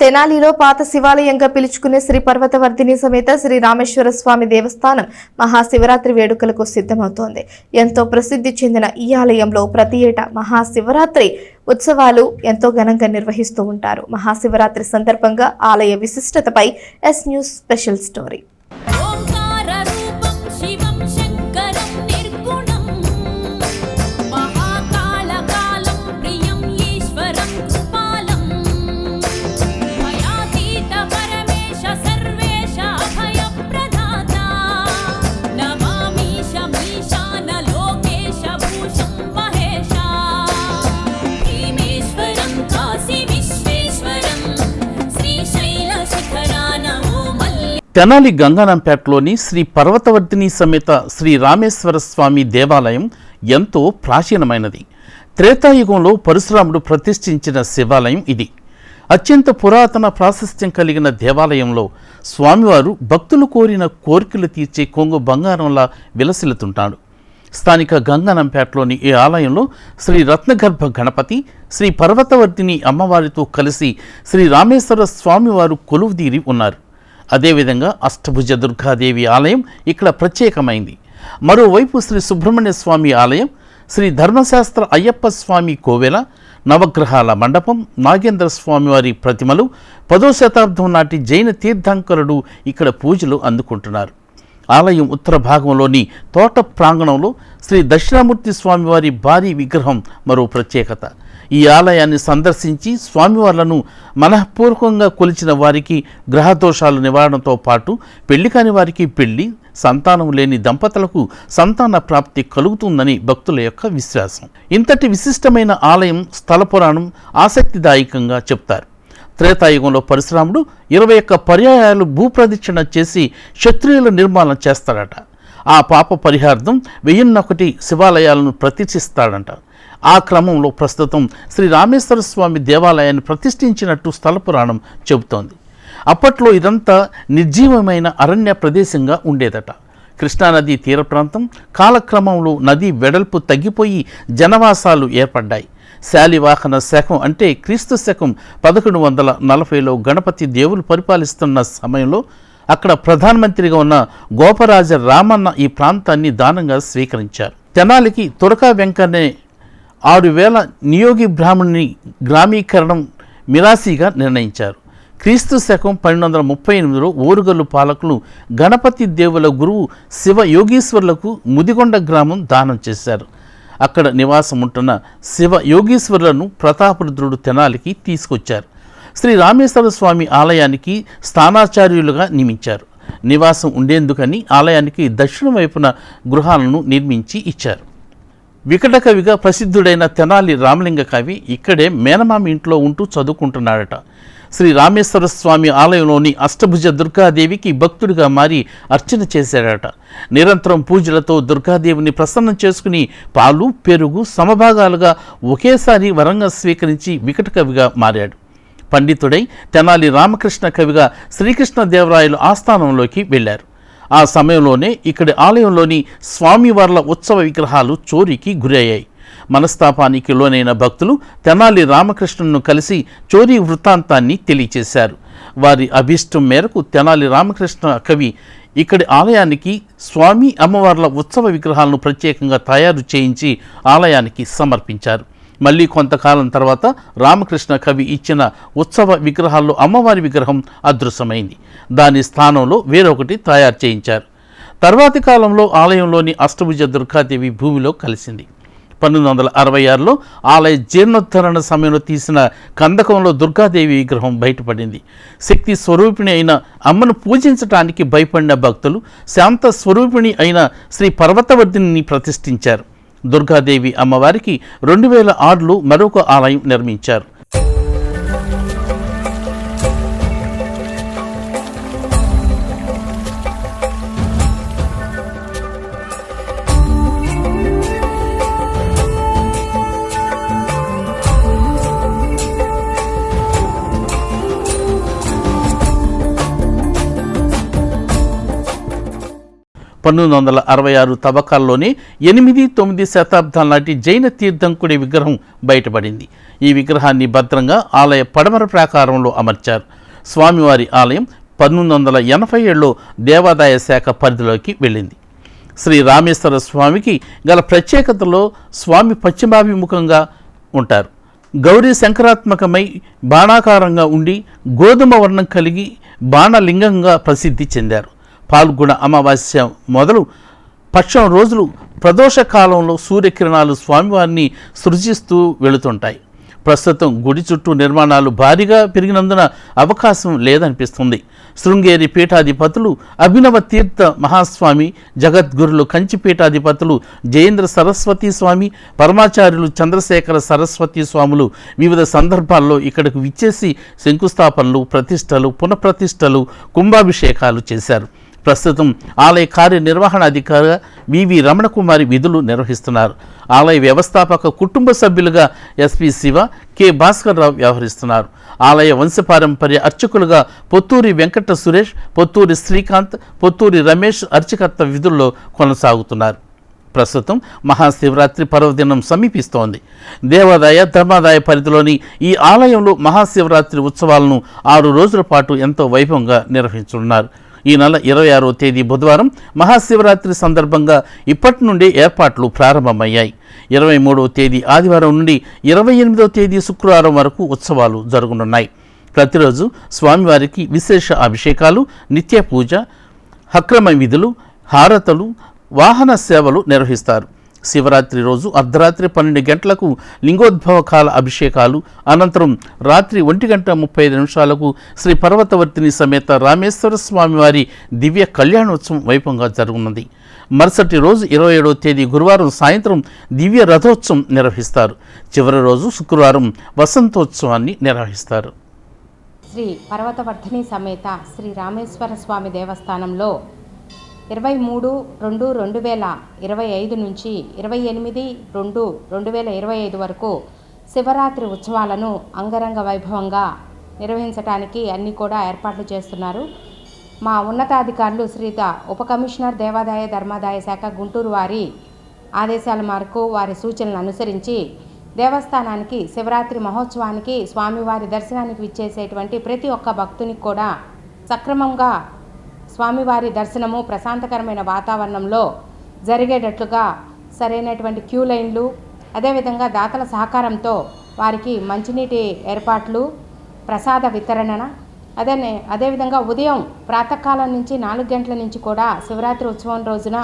తెనాలిలో పాత శివాలయంగా పిలుచుకునే శ్రీ పర్వతవర్ధిని సమేత శ్రీ రామేశ్వర స్వామి దేవస్థానం మహాశివరాత్రి వేడుకలకు సిద్ధమవుతోంది. ఎంతో ప్రసిద్ధి చెందిన ఈ ఆలయంలో ప్రతి ఏటా మహాశివరాత్రి ఉత్సవాలు ఎంతో ఘనంగా నిర్వహిస్తూ ఉంటారు. మహాశివరాత్రి సందర్భంగా ఆలయ విశిష్టతపై S news special story Tenali గంగానంపేటలోని Shri Parvathavardhini సమేత శ్రీ రామేశ్వర స్వామి దేవాలయం ఎంతో ప్రాచీనమైనది. త్రేతాయుగంలో పరశురాముడు ప్రతిష్ఠించిన శివాలయం ఇది. అత్యంత పురాతన ప్రాశస్త్యం కలిగిన దేవాలయంలో స్వామివారు భక్తులు కోరిన కోరికలు తీర్చే కొంగు బంగారంలా విలసిల్లుతుంటాడు. స్థానిక గంగానంపేటలోని ఈ ఆలయంలో శ్రీ రత్నగర్భ గణపతి శ్రీ పర్వతవర్ధిని అమ్మవారితో కలిసి శ్రీ రామేశ్వర స్వామివారు కొలువుదీరి ఉన్నారు. అదేవిధంగా అష్టభుజ దుర్గాదేవి ఆలయం ఇక్కడ ప్రత్యేకమైంది. మరోవైపు శ్రీ సుబ్రహ్మణ్య స్వామి ఆలయం శ్రీ ధర్మశాస్త్ర అయ్యప్ప స్వామి కోవెల నవగ్రహాల మండపం నాగేంద్ర స్వామివారి ప్రతిమలు పదో శతాబ్దం నాటి జైన తీర్థంకరుడు ఇక్కడ పూజలు అందుకుంటున్నారు. ఆలయం ఉత్తర భాగంలోని తోట ప్రాంగణంలో శ్రీ దక్షిణామూర్తి స్వామివారి భారీ విగ్రహం మరో ప్రత్యేకత. ఈ ఆలయాన్ని సందర్శించి స్వామివార్లను మనఃపూర్వకంగా కొలిచిన వారికి గ్రహదోషాలు నివారణతో పాటు పెళ్ళి కాని వారికి పెళ్ళి సంతానం లేని దంపతులకు సంతాన ప్రాప్తి కలుగుతుందని భక్తుల యొక్క విశ్వాసం. ఇంతటి విశిష్టమైన ఆలయం స్థల పురాణం ఆసక్తిదాయకంగా చెప్తారు. త్రేతాయుగంలో పరశురాముడు ఇరవై ఒక్క పర్యాయాలు భూప్రదక్షిణ చేసి క్షత్రియుల నిర్మాణం చేస్తాడట. ఆ పాప పరిహార్థం వెయ్యిన్నొకటి శివాలయాలను ప్రతిష్ఠిస్తాడంట. ఆ క్రమంలో ప్రస్తుతం శ్రీ రామేశ్వర స్వామి దేవాలయాన్ని ప్రతిష్ఠించినట్టు స్థల పురాణం చెబుతోంది. అప్పట్లో ఇదంతా నిర్జీవమైన అరణ్య ప్రదేశంగా ఉండేదట. కృష్ణానది తీర ప్రాంతం కాలక్రమంలో నది వెడల్పు తగ్గిపోయి జనవాసాలు ఏర్పడ్డాయి. శాలివాహన శకం అంటే క్రీస్తు శకం పదకొండు వందల నలభైలో గణపతి దేవులు పరిపాలిస్తున్న సమయంలో అక్కడ ప్రధానమంత్రిగా ఉన్న గోపరాజ రామన్న ఈ ప్రాంతాన్ని దానంగా స్వీకరించారు. తెనాలికి తురకా వెంకనే ఆరు వేల నియోగి బ్రాహ్మణుని గ్రామీకరణం మిరాసిగా నిర్ణయించారు. క్రీస్తు శకం పన్నెండు వందల ముప్పై ఎనిమిదిలో ఓరుగల్లు పాలకులు గణపతి దేవుల గురువు శివ యోగీశ్వర్లకు ముదిగొండ గ్రామం దానం చేశారు. అక్కడ నివాసం ఉంటున్న శివ యోగీశ్వరులను ప్రతాపరుద్రుడు తెనాలికి తీసుకొచ్చారు. శ్రీ రామేశ్వర స్వామి ఆలయానికి స్థానాచార్యులుగా నియమించారు. నివాసం ఉండేందుకని ఆలయానికి దక్షిణ వైపున గృహాలను నిర్మించి ఇచ్చారు. వికట కవిగా ప్రసిద్ధుడైన తెనాలి రామలింగ కవి ఇక్కడే మేనమామి ఇంట్లో ఉంటూ చదువుకుంటున్నాడట. శ్రీ రామేశ్వర స్వామి ఆలయంలోని అష్టభుజ దుర్గాదేవికి భక్తుడిగా మారి అర్చన చేశాడట. నిరంతరం పూజలతో దుర్గాదేవిని ప్రసన్నం చేసుకుని పాలు పెరుగు సమభాగాలుగా ఒకేసారి వరంగా స్వీకరించి వికట కవిగా మారాడు. పండితుడై తెనాలి రామకృష్ణ కవిగా శ్రీకృష్ణదేవరాయలు ఆస్థానంలోకి వెళ్ళారు. ఆ సమయంలోనే ఇక్కడి ఆలయంలోని స్వామివార్ల ఉత్సవ విగ్రహాలు చోరీకి గురయ్యాయి. మనస్తాపానికి లోనైన భక్తులు తెనాలి రామకృష్ణను కలిసి చోరీ వృత్తాంతాన్ని తెలియచేశారు. వారి అభీష్టం మేరకు తెనాలి రామకృష్ణ కవి ఇక్కడి ఆలయానికి స్వామి అమ్మవార్ల ఉత్సవ విగ్రహాలను ప్రత్యేకంగా తయారు చేయించి ఆలయానికి సమర్పించారు. మళ్ళీ కొంతకాలం తర్వాత రామకృష్ణ కవి ఇచ్చిన ఉత్సవ విగ్రహాల్లో అమ్మవారి విగ్రహం అదృశ్యమైంది. దాని స్థానంలో వేరొకటి తయారు చేయించారు. తర్వాతి కాలంలో ఆలయంలోని అష్టభుజ దుర్గాదేవి భూమిలో కలిసింది. పంతొమ్మిది వందల అరవై ఆరులో ఆలయ జీర్ణోద్ధరణ సమయంలో తీసిన కందకంలో దుర్గాదేవి విగ్రహం బయటపడింది. శక్తి స్వరూపిణి అయిన అమ్మను పూజించటానికి భయపడిన భక్తులు శాంత స్వరూపిణి అయిన శ్రీ పర్వతవర్ధిని ప్రతిష్ఠించారు. దుర్గాదేవి అమ్మవారికి రెండు వేల ఆరులో మరొక ఆలయం నిర్మించారు. పంతొమ్మిది వందల అరవై ఆరు తవ్వకాల్లోనే ఎనిమిది తొమ్మిది శతాబ్దాల నాటి జైన తీర్థంకుడి విగ్రహం బయటపడింది. ఈ విగ్రహాన్ని భద్రంగా ఆలయ పడమర ప్రాకారంలో అమర్చారు. స్వామివారి ఆలయం పంతొమ్మిది వందల ఎనభై ఏడులో దేవాదాయ శాఖ పరిధిలోకి వెళ్ళింది. శ్రీ రామేశ్వర స్వామికి గల ప్రత్యేకతలో స్వామి పశ్చిమాభిముఖంగా ఉంటారు. గౌరీ శంకరాత్మకమై బాణాకారంగా ఉండి గోధుమ వర్ణం కలిగి బాణలింగంగా ప్రసిద్ధి చెందారు. పాల్గొన అమావాస్య మొదలు పక్షం రోజులు ప్రదోష కాలంలో సూర్యకిరణాలు స్వామివారిని సృజిస్తూ వెళుతుంటాయి. ప్రస్తుతం గుడి చుట్టూ నిర్మాణాలు భారీగా పెరిగినందున అవకాశం లేదనిపిస్తుంది. శృంగేరి పీఠాధిపతులు అభినవ తీర్థ మహాస్వామి జగద్గురులు కంచి పీఠాధిపతులు జయేంద్ర సరస్వతి స్వామి పరమాచార్యులు చంద్రశేఖర సరస్వతి స్వాములు వివిధ సందర్భాల్లో ఇక్కడకు విచ్చేసి శంకుస్థాపనలు ప్రతిష్టలు పునఃప్రతిష్టలు కుంభాభిషేకాలు చేశారు. ప్రస్తుతం ఆలయ కార్యనిర్వహణాధికారిగా వివి రమణకుమారి విధులు నిర్వహిస్తున్నారు. ఆలయ వ్యవస్థాపక కుటుంబ సభ్యులుగా ఎస్పి శివ కె భాస్కర్ రావు వ్యవహరిస్తున్నారు. ఆలయ వంశపారంపర్య అర్చకులుగా పొత్తూరి వెంకట సురేష్ పొత్తూరి శ్రీకాంత్ పొత్తూరి రమేష్ అర్చకత్వ విధుల్లో కొనసాగుతున్నారు. ప్రస్తుతం మహాశివరాత్రి పర్వదినం సమీపిస్తోంది. దేవాదాయ ధర్మాదాయ పరిధిలోని ఈ ఆలయంలో మహాశివరాత్రి ఉత్సవాలను ఆరు రోజుల పాటు ఎంతో వైభవంగా నిర్వహించనున్నారు. ఈ నెల ఇరవై ఆరో తేదీ బుధవారం మహాశివరాత్రి సందర్భంగా ఇప్పటి నుండే ఏర్పాట్లు ప్రారంభమయ్యాయి. ఇరవై మూడవ తేదీ ఆదివారం నుండి ఇరవై ఎనిమిదవ తేదీ శుక్రవారం వరకు ఉత్సవాలు జరగనున్నాయి. ప్రతిరోజు స్వామివారికి విశేష అభిషేకాలు నిత్య పూజ హక్రమ విధులు హారతలు వాహన సేవలు నిర్వహిస్తారు. శివరాత్రి రోజు అర్ధరాత్రి పన్నెండు గంటలకు లింగోద్భవ కాల అభిషేకాలు అనంతరం రాత్రి ఒంటి గంట ముప్పై ఐదు నిమిషాలకు శ్రీ పర్వతవర్తిని సమేత రామేశ్వర స్వామివారి దివ్య కళ్యాణోత్సవం వైభవంగా జరుగుతున్నది మరుసటి రోజు ఇరవై ఏడవ తేదీ గురువారం సాయంత్రం దివ్య రథోత్సవం నిర్వహిస్తారు. చివరి రోజు శుక్రవారం వసంతోత్సవాన్ని నిర్వహిస్తారు. శ్రీ పర్వతవర్ధిని సమేత శ్రీ రామేశ్వర స్వామి దేవస్థానంలో ఇరవై మూడు రెండు రెండు వేల ఇరవై ఐదు నుంచి ఇరవై ఎనిమిది రెండు రెండు వేల ఇరవై ఐదు వరకు శివరాత్రి ఉత్సవాలను అంగరంగ వైభవంగా నిర్వహించడానికి అన్నీ కూడా ఏర్పాట్లు చేస్తున్నారు. మా ఉన్నతాధికారులు శ్రీత ఉప కమిషనర్ దేవాదాయ ధర్మాదాయ శాఖ గుంటూరు వారి ఆదేశాల మేరకు వారి సూచనలు అనుసరించి దేవస్థానానికి శివరాత్రి మహోత్సవానికి స్వామివారి దర్శనానికి విచ్చేసేటువంటి ప్రతి ఒక్క భక్తునికి కూడా సక్రమంగా స్వామివారి దర్శనము ప్రశాంతకరమైన వాతావరణంలో జరిగేటట్లుగా సరైనటువంటి క్యూ లైన్లు అదేవిధంగా దాతల సహకారంతో వారికి మంచినీటి ఏర్పాట్లు ప్రసాద వితరణ అదే అదేవిధంగా ఉదయం ప్రాతకాలం నుంచి నాలుగు గంటల నుంచి కూడా శివరాత్రి ఉత్సవం రోజున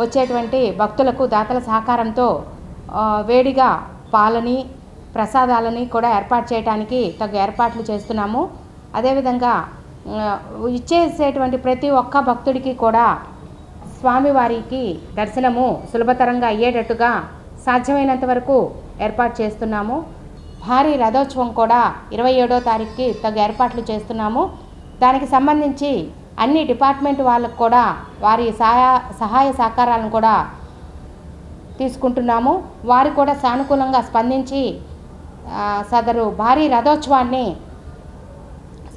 వచ్చేటువంటి భక్తులకు దాతల సహకారంతో వేడిగా పాలని ప్రసాదాలని కూడా ఏర్పాటు చేయడానికి తగు ఏర్పాట్లు చేస్తున్నాము. అదేవిధంగా ఇచ్చేసేటువంటి ప్రతి ఒక్క భక్తుడికి కూడా స్వామివారికి దర్శనము సులభతరంగా అయ్యేటట్టుగా సాధ్యమైనంత వరకు ఏర్పాటు చేస్తున్నాము. భారీ రథోత్సవం కూడా ఇరవై ఏడో తారీఖుకి తగు ఏర్పాట్లు చేస్తున్నాము. దానికి సంబంధించి అన్ని డిపార్ట్మెంట్ వాళ్ళకు కూడా వారి సహాయ సహాయ సహకారాలను కూడా తీసుకుంటున్నాము. వారు కూడా సానుకూలంగా స్పందించి సదరు భారీ రథోత్సవాన్ని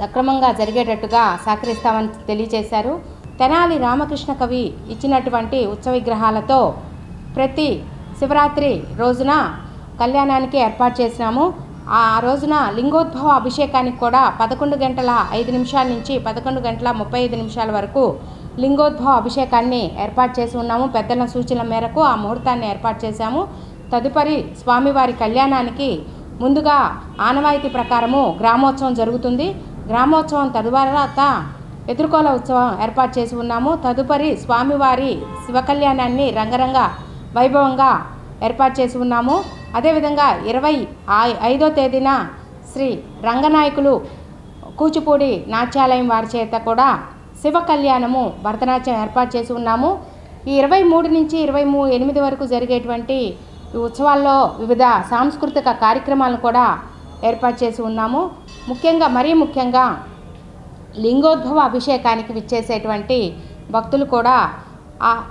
సక్రమంగా జరిగేటట్టుగా సహకరిస్తామని తెలియజేశారు. తెనాలి రామకృష్ణ కవి ఇచ్చినటువంటి ఉత్సవ విగ్రహాలతో ప్రతి శివరాత్రి రోజున కళ్యాణానికి ఏర్పాటు చేసినాము. ఆ రోజున లింగోద్భవ అభిషేకానికి కూడా పదకొండు గంటల ఐదు నిమిషాల నుంచి పదకొండు గంటల ముప్పై ఐదు నిమిషాల వరకు లింగోద్భవ అభిషేకాన్ని ఏర్పాటు చేసి ఉన్నాము. పెద్దల సూచనల మేరకు ఆ ముహూర్తాన్ని ఏర్పాటు చేశాము. తదుపరి స్వామివారి కళ్యాణానికి ముందుగా ఆనవాయితీ ప్రకారము గ్రామోత్సవం జరుగుతుంది. గ్రామోత్సవం తరువాత ఎదుర్కోల ఉత్సవం ఏర్పాటు చేసి ఉన్నాము. తదుపరి స్వామివారి శివ కళ్యాణాన్ని రంగరంగ వైభవంగా ఏర్పాటు చేసి ఉన్నాము. అదేవిధంగా ఇరవై ఐదో తేదీన శ్రీ రంగనాయకులు కూచిపూడి నాట్యాలయం వారి చేత కూడా శివ కళ్యాణము భరతనాట్యం ఏర్పాటు చేసి ఉన్నాము. ఈ ఇరవై మూడు నుంచి ఇరవై మూ ఎనిమిది వరకు జరిగేటువంటి ఉత్సవాల్లో వివిధ సాంస్కృతిక కార్యక్రమాలను కూడా ఏర్పాటు చేసి ఉన్నాము. ముఖ్యంగా మరీ ముఖ్యంగా లింగోద్భవ అభిషేకానికి విచ్చేసేటువంటి భక్తులు కూడా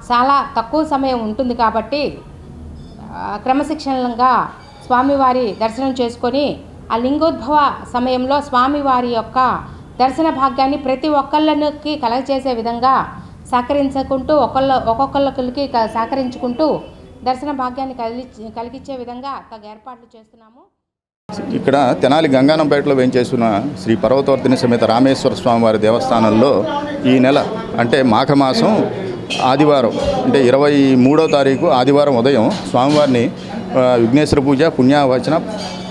చాలా తక్కువ సమయం ఉంటుంది కాబట్టి క్రమశిక్షణంగా స్వామివారి దర్శనం చేసుకొని ఆ లింగోద్భవ సమయంలో స్వామివారి యొక్క దర్శన భాగ్యాన్ని ప్రతి ఒక్కళ్ళకి కలగచేసే విధంగా సహకరించుకుంటూ ఒకళ్ళ ఒక్కొక్కళ్ళకి సహకరించుకుంటూ దర్శన భాగ్యాన్ని కలిగి కలిగించే విధంగా తగు ఏర్పాట్లు చేస్తున్నాము. ఇక్కడ తెనాలి గంగానంపేటలో వేయించేసిన శ్రీ పర్వతవర్తిని సమేత రామేశ్వర స్వామివారి దేవస్థానంలో ఈ నెల అంటే మాఘమాసం ఆదివారం అంటే ఇరవై మూడో తారీఖు ఆదివారం ఉదయం స్వామివారిని విఘ్నేశ్వర పూజ పుణ్యావచన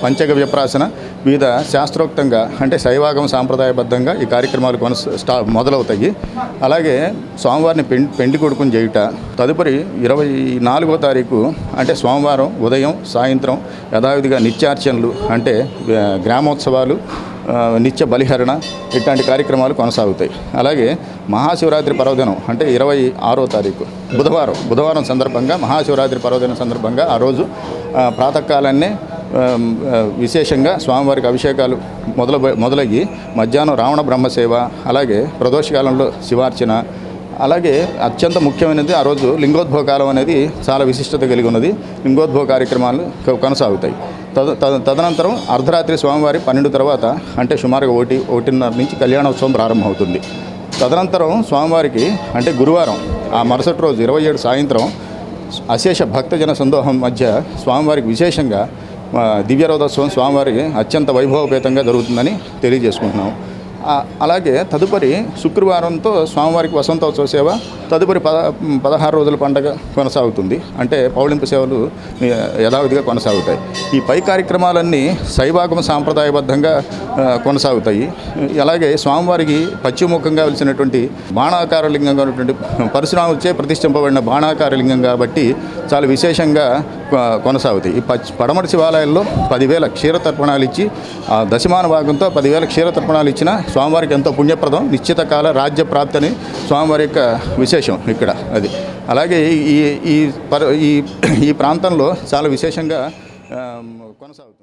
పంచగవ్యప్రాసన మీద వివిధ శాస్త్రోక్తంగా అంటే శైవాగం సాంప్రదాయబద్ధంగా ఈ కార్యక్రమాలు కొనస స్టా మొదలవుతాయి. అలాగే స్వామివారిని పెండి పెండి కొడుకుని చేయుట. తదుపరి ఇరవై నాలుగో తారీఖు అంటే సోమవారం ఉదయం సాయంత్రం యథావిధిగా నిత్యార్చనలు అంటే గ్రామోత్సవాలు నిత్య బలిహరణ ఇట్లాంటి కార్యక్రమాలు కొనసాగుతాయి. అలాగే మహాశివరాత్రి పర్వదినం అంటే ఇరవై ఆరో తారీఖు. బుధవారం బుధవారం సందర్భంగా మహాశివరాత్రి పర్వదినం సందర్భంగా ఆ రోజు ఆ, ప్రాతకాలాన్నే విశేషంగా స్వామివారికి అభిషేకాలు మొదల మొదలయ్యి మధ్యాహ్నం రావణ బ్రహ్మసేవ అలాగే ప్రదోషకాలంలో శివార్చన అలాగే అత్యంత ముఖ్యమైనది ఆ రోజు లింగోద్భవ కాలం అనేది చాలా విశిష్టత కలిగి ఉన్నది. లింగోద్భవ కార్యక్రమాలు కొనసాగుతాయి. తద తద- తదనంతరం అర్ధరాత్రి స్వామివారి పన్నెండు తర్వాత అంటే సుమారుగా ఒకటి ఒకటిన్నర నుంచి కళ్యాణోత్సవం ప్రారంభమవుతుంది. తదనంతరం స్వామివారికి అంటే గురువారం ఆ మరుసటి రోజు ఇరవై ఏడు సాయంత్రం అశేష భక్తజన సందోహం మధ్య స్వామివారికి విశేషంగా ఆ, దివ్యరోధోత్సవం స్వామివారికి అత్యంత వైభవపేతంగా జరుగుతుందని తెలియజేసుకుంటున్నాం అలాగే తదుపరి శుక్రవారంతో స్వామివారికి వసంతోత్సవ సేవ తదుపరి పద పదహారు రోజుల పండగ కొనసాగుతుంది. అంటే పౌళింపు సేవలు యథావిధిగా కొనసాగుతాయి. ఈ పై కార్యక్రమాలన్నీ సైభాగం సాంప్రదాయబద్ధంగా కొనసాగుతాయి. అలాగే స్వామివారికి పశ్చిముఖంగా వెలిసినటువంటి బాణాకార లింగంగా ఉన్నటువంటి పరశురాముచే ప్రతిష్ఠింపబడిన బాణాకార లింగం కాబట్టి చాలా విశేషంగా కొనసాగుతాయి. ఈ పడమటి శివాలయాల్లో పదివేల క్షీరతర్పణాలు ఇచ్చి ఆ దశమాన భాగంతో పదివేల క్షీరతర్పణాలు ఇచ్చిన స్వామివారికి ఎంతో పుణ్యప్రదం. నిశ్చిత కాల రాజ్య ప్రాప్తి స్వామివారి యొక్క విశేషం ఇక్కడ అది. అలాగే ఈ ఈ ఈ ఈ ప్రాంతంలో చాలా విశేషంగా కొనసాగుతుంది.